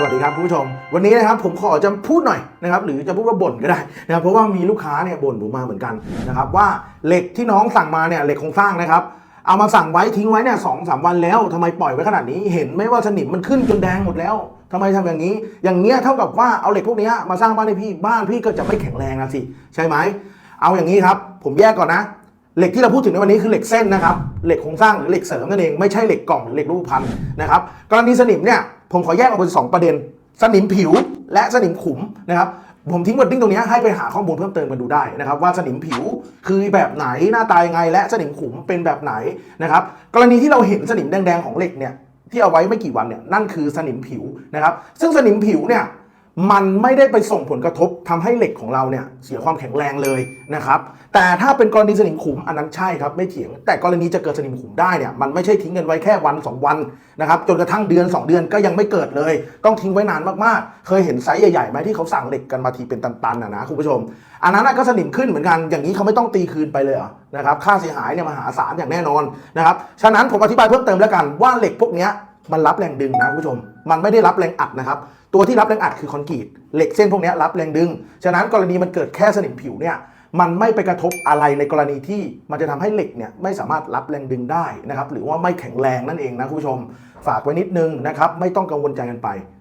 สวัสดีครับผู้ชม วันนี้นะครับผมขอจะพูดหน่อยนะครับหรือจะพูดว่าบ่นก็ได้นะครับเพราะว่ามีลูกค้าเนี่ยบ่นผมมาเหมือนกันนะครับว่าเหล็กที่น้องสั่งมาเนี่ยเหล็กโครงสร้างนะครับเอามาสั่งไว้ทิ้งไว้เนี่ยสองสามวันแล้วทำไมปล่อยไว้ขนาดนี้เห็นไหมว่าสนิมมันขึ้นจนแดงหมดแล้วทำไมทำอย่างนี้ อย่างเงี้ยเท่ากับว่าเอาเหล็กพวกนี้มาสร้างบ้านให้พี่บ้านพี่ก็จะไม่แข็งแรงนะสิใช่ไหมเอาอย่างนี้ครับ ผมแยกก่อนนะเหล็กที่เราพูดถึงในวันนี้คือเหล็กเส้นนะครับเหล็กโครงสร้างหรือเหล็กเสริมนั่นเองไม่ใช่เหล็กกล่องหรือเหล็กรูปพันนะครับกรณีสนิมเนี่ย ผมขอแยกออกเป็นสองประเด็น สนิมผิวและสนิมขุมนะครับผมทิ้งบทดิ้งตรงนี้ให้ไปหาข้อมูลเพิ่มเติมกันดูได้นะครับว่าสนิมผิวคือแบบไหนหน้าตายไง และสนิมขุมเป็นแบบไหนนะครับกรณีที่เราเห็นสนิมแดงๆของเหล็กเนี่ยที่เอาไว้ไม่กี่วันเนี่ยนั่นคือสนิมผิวนะครับซึ่งสนิมผิวเนี่ย มันไม่ได้ไปส่งผลกระทบทำให้เหล็กของเราเนี่ยเสียความแข็งแรงเลยนะครับแต่ถ้าเป็นกรณีสนิมขุมอันนั้นใช่ครับไม่เถียง แต่กรณีจะเกิดสนิมขุมได้เนี่ยมันไม่ใช่ทิ้งกันไว้แค่วัน 2 วันนะครับจนกระทั่งเดือน 2 เดือนก็ยังไม่เกิดเลย ต้องทิ้งไว้นานมากๆ เคยเห็นไซส์ใหญ่ๆไหมที่เขาสั่งเหล็กกันมาทีเป็นตันๆนะนะคุณผู้ชม อันนั้นก็สนิมขึ้นเหมือนกันอย่างนี้เขาไม่ต้องตีคืนไปเลยนะครับค่าเสียหายเนี่ยมหาศาลอย่างแน่นอนนะครับฉะนั้นผมอธิบายเพิ่มเติมแล้วกันว่าเหล็กพวกนี้มันรับแรงดึงนะคุณผู้ชม มันไม่ได้รับแรงอัดนะครับ ตัวที่รับแรงอัดคือคอนกรีตเหล็กเส้นพวกนี้รับแรงดึง ฉะนั้นกรณีมันเกิดแค่สนิมผิวเนี่ยมันไม่ไปกระทบอะไรในกรณีที่มันจะทำให้เหล็กเนี่ยไม่สามารถรับแรงดึงได้นะครับหรือว่าไม่แข็งแรงนั่นเองนะคุณผู้ชม ฝากไว้นิดนึงนะครับไม่ต้องกังวลใจกันไป